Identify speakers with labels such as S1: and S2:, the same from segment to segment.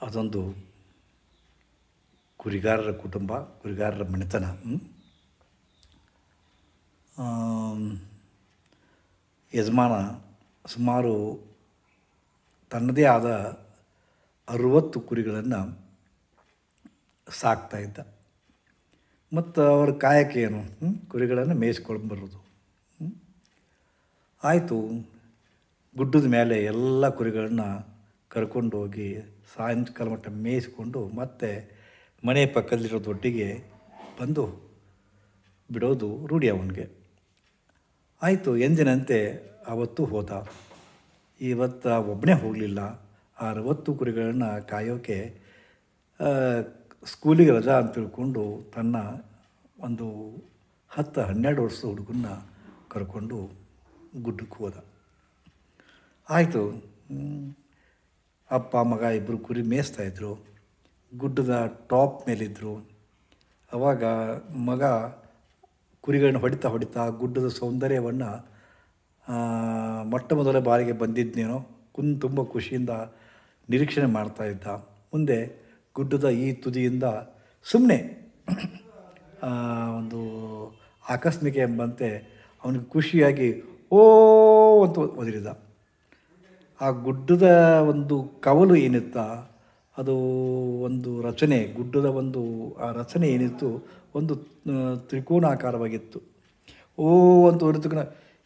S1: ಅದೊಂದು ಕುರಿಗಾರರ ಕುಟುಂಬ, ಕುರಿಗಾರರ ಮನೆತನ? ಯಜಮಾನ ಸುಮಾರು ತನ್ನದೇ ಆದ ಅರುವತ್ತು ಕುರಿಗಳನ್ನು ಸಾಕ್ತಾ ಇದ್ದ ಮತ್ತು ಅವರ ಕಾಯಕ್ಕೆ ಏನು? ಕುರಿಗಳನ್ನು ಮೇಯಿಸ್ಕೊಂಡು ಬರೋದು? ಆಯಿತು, ಗುಡ್ಡದ ಮೇಲೆ ಎಲ್ಲ ಕುರಿಗಳನ್ನ ಕರ್ಕೊಂಡು ಹೋಗಿ ಸಾಯಂಕಾಲ ಮಟ್ಟ ಮೇಯಿಸ್ಕೊಂಡು ಮತ್ತೆ ಮನೆ ಪಕ್ಕದಲ್ಲಿರೋ ದೊಡ್ಡಿಗೆ ಬಂದು ಬಿಡೋದು ರೂಢಿ ಅವನಿಗೆ. ಆಯಿತು, ಎಂದಿನಂತೆ ಅವತ್ತು ಹೋದ. ಇವತ್ತು ಒಬ್ಬನೇ ಹೋಗಲಿಲ್ಲ. ಅರವತ್ತು ಕುರಿಗಳನ್ನು ಕಾಯೋಕೆ ಸ್ಕೂಲಿಗೆ ರಜಾ ಅಂತ ತಿಳ್ಕೊಂಡು ತನ್ನ ಒಂದು ಹತ್ತು ಹನ್ನೆರಡು ವರ್ಷದ ಹುಡುಗನ್ನ ಕರ್ಕೊಂಡು ಗುಡ್ಡಕ್ಕೆ ಹೋದ. ಆಯಿತು ಅಪ್ಪ, ಮಗ ಇಬ್ಬರು ಕುರಿ ಮೇಯಿಸ್ತಾಯಿದ್ರು ಗುಡ್ಡದ ಟಾಪ್ ಮೇಲಿದ್ದರು ಅವಾಗ ಮಗ ಕುರಿಗಳನ್ನ ಹೊಡಿತಾ ಹೊಡಿತಾ ಗುಡ್ಡದ ಸೌಂದರ್ಯವನ್ನು ಮೊಟ್ಟ ಮೊದಲ ಬಾರಿಗೆ ಬಂದಿದ್ದೇನೋ ಕುನ್ ತುಂಬ ಖುಷಿಯಿಂದ ನಿರೀಕ್ಷಣೆ ಮಾಡ್ತಾ ಇದ್ದ. ಮುಂದೆ ಗುಡ್ಡದ ಈ ತುದಿಯಿಂದ ಸುಮ್ಮನೆ ಒಂದು ಆಕಸ್ಮಿಕ ಎಂಬಂತೆ ಅವನಿಗೆ ಖುಷಿಯಾಗಿ ಓ ಅಂತ ಒದರಿದ. ಆ ಗುಡ್ಡದ ಒಂದು ಕವಲು ಏನಿತ್ತ, ಅದು ಒಂದು ರಚನೆ, ಗುಡ್ಡದ ಒಂದು ಆ ರಚನೆ ಏನಿತ್ತು, ಒಂದು ತ್ರಿಕೋಣಾಕಾರವಾಗಿತ್ತು. ಓ ಅಂತ ಹೊರತು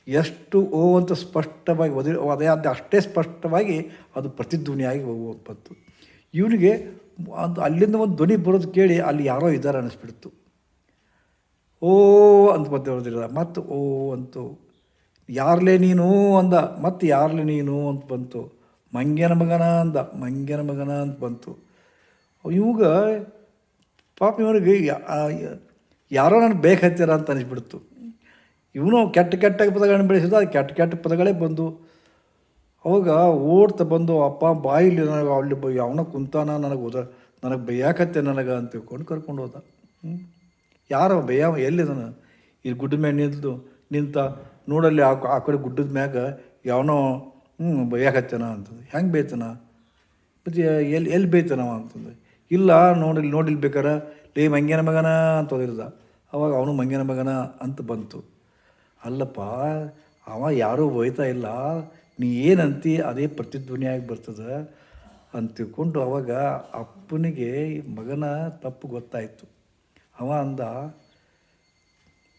S1: ಎಷ್ಟು ಓ ಅಂತ ಸ್ಪಷ್ಟವಾಗಿ ಒದ ಅದೇ ಅಷ್ಟೇ ಸ್ಪಷ್ಟವಾಗಿ ಅದು ಪ್ರತಿಧ್ವನಿಯಾಗಿ ಹೋಗುವ ಬಂತು ಇವನಿಗೆ ಅದು ಅಲ್ಲಿಂದ ಒಂದು ಧ್ವನಿ ಬರೋದು ಕೇಳಿ ಅಲ್ಲಿ ಯಾರೋ ಇದ್ದಾರೆ ಅನ್ನಿಸ್ಬಿಡ್ತು. ಓ ಅಂತ ಮತ್ತು ಓ ಅಂತು ಯಾರ್ಲೆ ನೀನು ಅಂದ ಮತ್ತು ಯಾರ್ಲೆ ನೀನು ಅಂತ ಬಂತು. ಮಂಗ್ಯನ ಮಗನ ಅಂದ, ಮಂಗ್ಯನ ಮಗನ ಅಂತ ಬಂತು. ಇವಾಗ ಪಾಪ ಇವನಿಗೆ ಯಾರೋ ನನಗೆ ಬೇಕತ್ತೀರ ಅಂತ ಅನಿಸ್ಬಿಡ್ತು. ಇವನು ಕೆಟ್ಟ ಕೆಟ್ಟ ಪದಗಳನ್ನು ಬೆಳೆಸಿದ, ಅದು ಕೆಟ್ಟ ಕೆಟ್ಟ ಪದಗಳೇ ಬಂದು. ಅವಾಗ ಓಡ್ತಾ ಬಂದು, ಅಪ್ಪ ಬಾಯಿಲಿ ನನಗೆ ಅಲ್ಲಿ ಅವನ ಕುಂತಾನ, ನನಗೆ ಓದ ನನಗೆ ಬೈಯಾಕತ್ತೆ ನನಗೆ ಅಂತ ತಿಳ್ಕೊಂಡು ಕರ್ಕೊಂಡು ಹೋದ. ಹ್ಞೂ ಯಾರೋ ಭಯ ಎಲ್ಲಿದನು ಇಲ್ಲಿ ಗುಡ್ಡ ಮೇಲೆ ನಿಂತು, ನಿಂತ ನೋಡಲ್ಲಿ ಆ ಆ ಕಡೆ ಗುಡ್ಡದ ಮ್ಯಾಗ ಯಾವನೋ ಹ್ಞೂ ಬೈಯಾಕತ್ತೇನ ಅಂತಂದು. ಹೆಂಗೆ ಬೇತನ ಮತ್ತು ಎಲ್ಲಿ ಎಲ್ಲಿ ಬೇತನವ ಅಂತಂದು. ಇಲ್ಲ, ನೋಡಿಲ್ ನೋಡಿಲ್ ಬೇಕಾರೆ, ಲೇ, ಮಂಗ್ಯನ ಮಗನ ಅಂತ ಓದಿರ್ದ ಅವಾಗ ಅವನು ಮಂಗ್ಯನ ಮಗನ ಅಂತ ಬಂತು. ಅಲ್ಲಪ್ಪ, ಅವ ಯಾರೂ ಬೈತಾ ಇಲ್ಲ. ನೀ ಏನಂತಿ ಅದೇ ಪ್ರತಿಧ್ವನಿಯಾಗಿ ಬರ್ತದೆ ಅಂತ ತಿಳ್ಕೊಂಡು ಅವಾಗ ಅಪ್ಪನಿಗೆ ಮಗನ ತಪ್ಪು ಗೊತ್ತಾಯಿತು. ಅವ ಅಂದ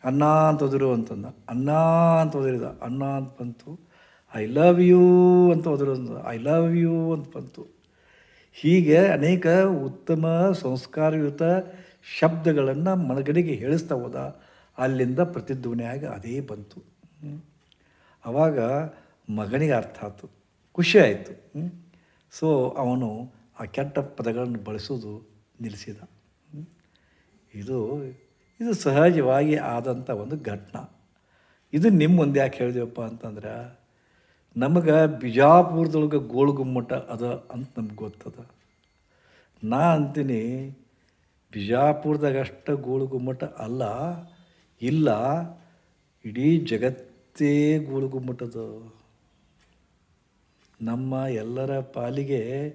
S1: ಅನ್ನ ಅಂತ ಒದರು ಅಂತಂದ. ಅನ್ನ ಅಂತ ಒದರಿದ. ಅನ್ನ ಅಂತ ಬಂತು. ಐ ಲವ್ ಯು ಅಂತ ಒದರು ಐ ಲವ್ ಯು ಅಂತ ಬಂತು. ಹೀಗೆ ಅನೇಕ ಉತ್ತಮ ಸಂಸ್ಕಾರಯುತ ಶಬ್ದಗಳನ್ನು ಮನಗಡೆಗೆ ಹೇಳಿಸ್ತಾ ಹೋದ. ಅಲ್ಲಿಂದ ಪ್ರತಿಧ್ವನಿಯಾಗಿ ಅದೇ ಬಂತು. ಆವಾಗ ಮಗನಿಗೆ ಅರ್ಥ ಆಯಿತು ಖುಷಿ ಆಯಿತು. ಸೊ ಅವನು ಆ ಕೆಟ್ಟ ಪದಗಳನ್ನು ಬಳಸೋದು ನಿಲ್ಲಿಸಿದ. ಇದು ಇದು ಸಹಜವಾಗಿ ಆದಂಥ ಒಂದು ಘಟನೆ. ಇದು ನಿಮ್ಮ ಮುಂದೆ ಯಾಕೆ ಹೇಳಿದೆವಪ್ಪ ಅಂತಂದ್ರೆ, ನಮಗೆ ಬಿಜಾಪುರದೊಳಗೆ ಗೋಳುಗುಮ್ಮಟ ಅದ ಅಂತ ನಮ್ಗೆ ಗೊತ್ತದ. ನಾ ಅಂತೀನಿ, ಬಿಜಾಪುರದಾಗ ಗೋಳು ಗೋಳುಗುಮ್ಮಟ ಅಲ್ಲ, ಇಲ್ಲ, ಇಡೀ ಜಗತ್ತೇ ಗೋಳುಗುಮ್ಮಟದು ನಮ್ಮ ಎಲ್ಲರ ಪಾಲಿಗೆ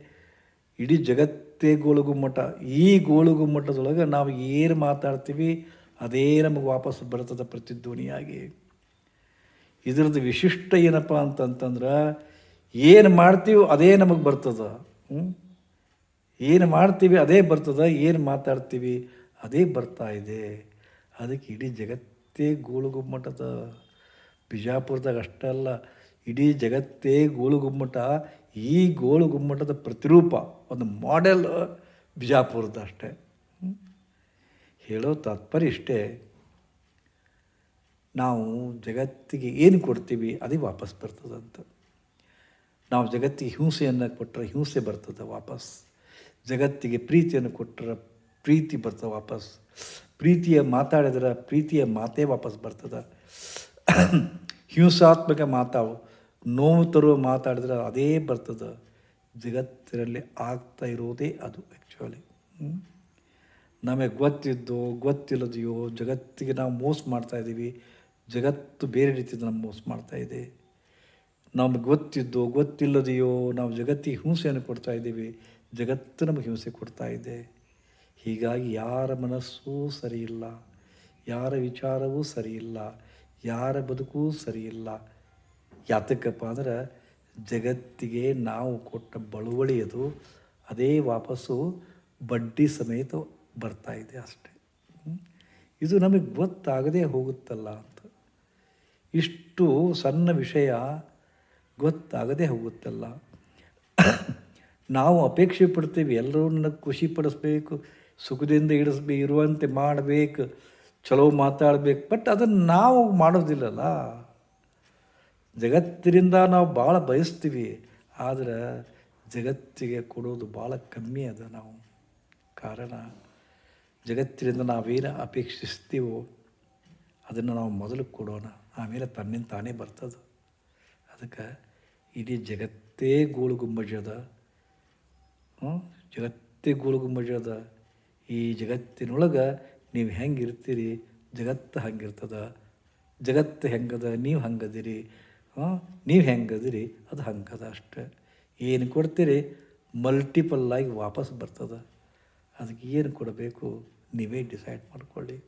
S1: ಇಡೀ ಜಗತ್ತೇ ಗೋಳುಗುಮ್ಮಟ. ಈ ಗೋಳುಗುಮ್ಮಟದೊಳಗೆ ನಾವು ಏನು ಮಾತಾಡ್ತೀವಿ ಅದೇ ನಮಗೆ ವಾಪಸ್ ಬರ್ತದೆ ಪ್ರತಿಧ್ವನಿಯಾಗಿ. ಇದರದ್ದು ವಿಶಿಷ್ಟ ಏನಪ್ಪ ಅಂತಂತಂದ್ರೆ ಏನು ಮಾಡ್ತೀವೋ ಅದೇ ನಮಗೆ ಬರ್ತದೆ. ಏನು ಮಾಡ್ತೀವಿ ಅದೇ ಬರ್ತದೆ, ಏನು ಮಾತಾಡ್ತೀವಿ ಅದೇ ಬರ್ತಾ ಇದೆ. ಅದಕ್ಕೆ ಇಡೀ ಜಗತ್ತೇ ಗೋಳುಗುಮ್ಮಟದ. ಬಿಜಾಪುರದಾಗ ಅಷ್ಟೇ ಅಲ್ಲ ಇಡೀ ಜಗತ್ತೇ ಗೋಳುಗುಮ್ಮಟ. ಈ ಗೋಳು ಗುಮ್ಮಟದ ಪ್ರತಿರೂಪ ಒಂದು ಮಾಡೆಲ್ ಬಿಜಾಪುರದ ಅಷ್ಟೇ. ಹೇಳೋ ತಾತ್ಪರ್ಯ ಇಷ್ಟೇ. ನಾವು ಜಗತ್ತಿಗೆ ಏನು ಕೊಡ್ತೀವಿ ಅದೇ ವಾಪಸ್ ಬರ್ತದಂತ. ನಾವು ಜಗತ್ತಿಗೆ ಹಿಂಸೆಯನ್ನು ಕೊಟ್ಟರೆ ಹಿಂಸೆ ಬರ್ತದೆ ವಾಪಸ್. ಜಗತ್ತಿಗೆ ಪ್ರೀತಿಯನ್ನು ಕೊಟ್ಟರೆ ಪ್ರೀತಿ ಬರ್ತದೆ ವಾಪಸ್. ಪ್ರೀತಿಯ ಮಾತಾಡಿದ್ರೆ ಪ್ರೀತಿಯ ಮಾತೇ ವಾಪಸ್ ಬರ್ತದೆ. ಹಿಂಸಾತ್ಮಕ ಮಾತಾವು ನೋವು ತರುವ ಮಾತಾಡಿದ್ರೆ ಅದೇ ಬರ್ತದೆ. ಜಗತ್ತಿನಲ್ಲಿ ಆಗ್ತಾ ಇರೋದೇ ಅದು ಆ್ಯಕ್ಚುಲಿ ನಮಗೆ ಗೊತ್ತಿದ್ದೋ, ಗೊತ್ತಿಲ್ಲದೆಯೋ, ಜಗತ್ತಿಗೆ ನಾವು ಮೋಸ ಮಾಡ್ತಾ ಇದ್ದೀವಿ. ಜಗತ್ತು ಬೇರೆ ರೀತಿಯಿಂದ ನಮ್ಮ ಮೋಸ ಇದೆ. ನಮಗೆ ಗೊತ್ತಿದ್ದೋ, ಗೊತ್ತಿಲ್ಲದೆಯೋ, ನಾವು ಜಗತ್ತಿಗೆ ಹಿಂಸೆಯನ್ನು ಕೊಡ್ತಾ ಇದ್ದೀವಿ. ಜಗತ್ತು ನಮಗೆ ಹಿಂಸೆ ಕೊಡ್ತಾ ಇದೆ. ಹೀಗಾಗಿ ಯಾರ ಮನಸ್ಸೂ ಸರಿಯಿಲ್ಲ. ಯಾರ ವಿಚಾರವೂ ಸರಿಯಿಲ್ಲ. ಯಾರ ಬದುಕೂ ಸರಿಯಿಲ್ಲ. ಯಾತಕ್ಕಪ್ಪ ಅಂದ್ರೆ ಜಗತ್ತಿಗೆ ನಾವು ಕೊಟ್ಟ ಬಳುವಳಿ ಅದು, ಅದೇ ವಾಪಸ್ಸು ಬಡ್ಡಿ ಸಮೇತ ಬರ್ತಾ ಇದೆ ಅಷ್ಟೆ. ಇದು ನಮಗೆ ಗೊತ್ತಾಗದೇ ಹೋಗುತ್ತಲ್ಲ ಅಂತ. ಇಷ್ಟು ಸಣ್ಣ ವಿಷಯ ಗೊತ್ತಾಗದೇ ಹೋಗುತ್ತಲ್ಲ. ನಾವು ಅಪೇಕ್ಷೆ ಪಡ್ತೀವಿ, ಎಲ್ಲರನ್ನ ಖುಷಿ ಪಡಿಸ್ಬೇಕು, ಸುಖದಿಂದ ಇಡಿಸ್ಬೇಕು ಇರುವಂತೆ ಮಾಡಬೇಕು, ಚಲೋ ಮಾತಾಡಬೇಕು, ಬಟ್ ಅದನ್ನು ನಾವು ಮಾಡೋದಿಲ್ಲಲ್ಲ. ಜಗತ್ತಿನಿಂದ ನಾವು ಭಾಳ ಬಯಸ್ತೀವಿ, ಆದರೆ ಜಗತ್ತಿಗೆ ಕೊಡೋದು ಭಾಳ ಕಮ್ಮಿ ಅದ ನಾವು. ಕಾರಣ, ಜಗತ್ತಿನಿಂದ ನಾವೇನು ಅಪೇಕ್ಷಿಸ್ತೀವೋ ಅದನ್ನು ನಾವು ಮೊದಲು ಕೊಡೋಣ. ಆಮೇಲೆ ತನ್ನಿಂದ ತಾನೇ ಬರ್ತದೆ. ಅದಕ್ಕೆ ಇಡೀ ಜಗತ್ತೇ ಗೋಳು ಗುಂಬಜದ? ಜಗತ್ತೇ ಗೋಳು ಗುಂಬಜದ ಈ ಜಗತ್ತಿನೊಳಗೆ ನೀವು ಹೆಂಗೆ ಇರ್ತೀರಿ, ಜಗತ್ತು ಹಂಗಿರ್ತದ. ಜಗತ್ತು ಹೆಂಗದ, ನೀವು ಹಂಗದಿರಿ. ನೀವು ಹೆಂಗದಿರಿ ಅದು ಹಂಗದ ಅಷ್ಟೆ. ಏನು ಕೊಡ್ತೀರಿ? ಮಲ್ಟಿಪಲ್ ಆಗಿ ವಾಪಸ್ ಬರ್ತದೆ. ಅದಕ್ಕೆ ಏನು ಕೊಡಬೇಕು? ನೀವೇ ಡಿಸೈಡ್ ಮಾಡಿಕೊಳ್ಳಿ.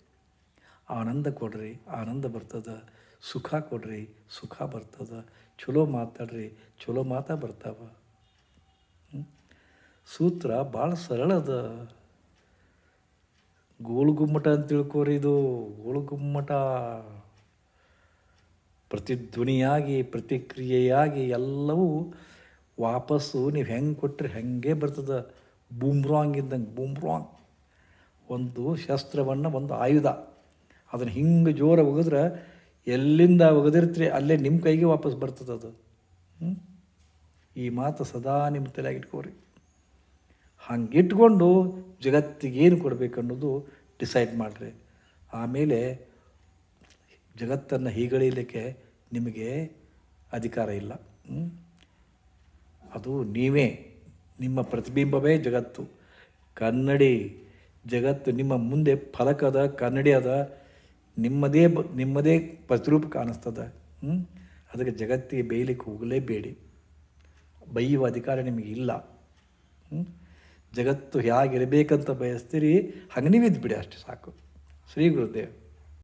S1: ಆನಂದ ಕೊಡ್ರಿ, ಆನಂದ ಬರ್ತದ. ಸುಖ ಕೊಡ್ರಿ, ಸುಖ ಬರ್ತದ. ಚಲೋ ಮಾತಾಡ್ರಿ, ಚಲೋ ಮಾತಾ ಬರ್ತಾವ. ಸೂತ್ರ ಭಾಳ ಸರಳ ಅದ. ಗೋಳು ಗುಮ್ಮಟ ಅಂತ ತಿಳ್ಕೋರಿ ಇದು. ಗೋಳು ಗುಮ್ಮಟ. ಪ್ರತಿಧ್ವನಿಯಾಗಿ, ಪ್ರತಿಕ್ರಿಯೆಯಾಗಿ ಎಲ್ಲವೂ ವಾಪಸ್ಸು. ನೀವು ಹೆಂಗೆ ಕೊಟ್ಟರೆ ಹೆಂಗೆ ಬರ್ತದೆ. ಬೂಮ್ರಾಂಗ್ ಇದ್ದಂಗೆ, ಬೂಮ್ರಾಂಗ್. ಒಂದು ಶಸ್ತ್ರವನ್ನು, ಒಂದು ಆಯುಧ. ಅದನ್ನು ಹಿಂಗೆ ಜೋರ ಒಗೆದ್ರೆ ಎಲ್ಲಿಂದ ಒಗೆದಿರ್ತೀರಿ, ಅಲ್ಲೇ ನಿಮ್ಮ ಕೈಗೆ ವಾಪಸ್ ಬರ್ತದೆ ಅದು? ಈ ಮಾತು ಸದಾ ನಿಮ್ಮ ತಲೆಯಾಗಿಟ್ಕೋರಿ ಹಂಗೆ ಇಟ್ಕೊಂಡು ಜಗತ್ತಿಗೇನು ಕೊಡಬೇಕನ್ನೋದು ಡಿಸೈಡ್ ಮಾಡಿರಿ. ಆಮೇಲೆ ಜಗತ್ತನ್ನು ಹೀಗಳಿಲಿಕ್ಕೆ ನಿಮಗೆ ಅಧಿಕಾರ ಇಲ್ಲ? ಅದು ನೀವೇ, ನಿಮ್ಮ ಪ್ರತಿಬಿಂಬವೇ ಜಗತ್ತು. ಕನ್ನಡಿ ಜಗತ್ತು ನಿಮ್ಮ ಮುಂದೆ ಫಲಕದ ಕನ್ನಡಿ ಅದ ನಿಮ್ಮದೇ ಬ, ನಿಮ್ಮದೇ ಪ್ರತಿರೂಪ ಕಾಣಿಸ್ತದೆ. ಅದಕ್ಕೆ ಜಗತ್ತಿಗೆ ಬೇಯಲಿಕ್ಕೆ ಹೋಗಲೇಬೇಡಿ. ಬೈಯುವ ಅಧಿಕಾರ ನಿಮಗೆ ಇಲ್ಲ. ಜಗತ್ತು ಜಗತ್ತು ಹೇಗಿರಬೇಕಂತ ಬಯಸ್ತೀರಿ ಹಂಗೆ ನೀವು ಬಿಡಿ ಅಷ್ಟೇ ಸಾಕು. ಶ್ರೀ ಗುರುದೇವ್.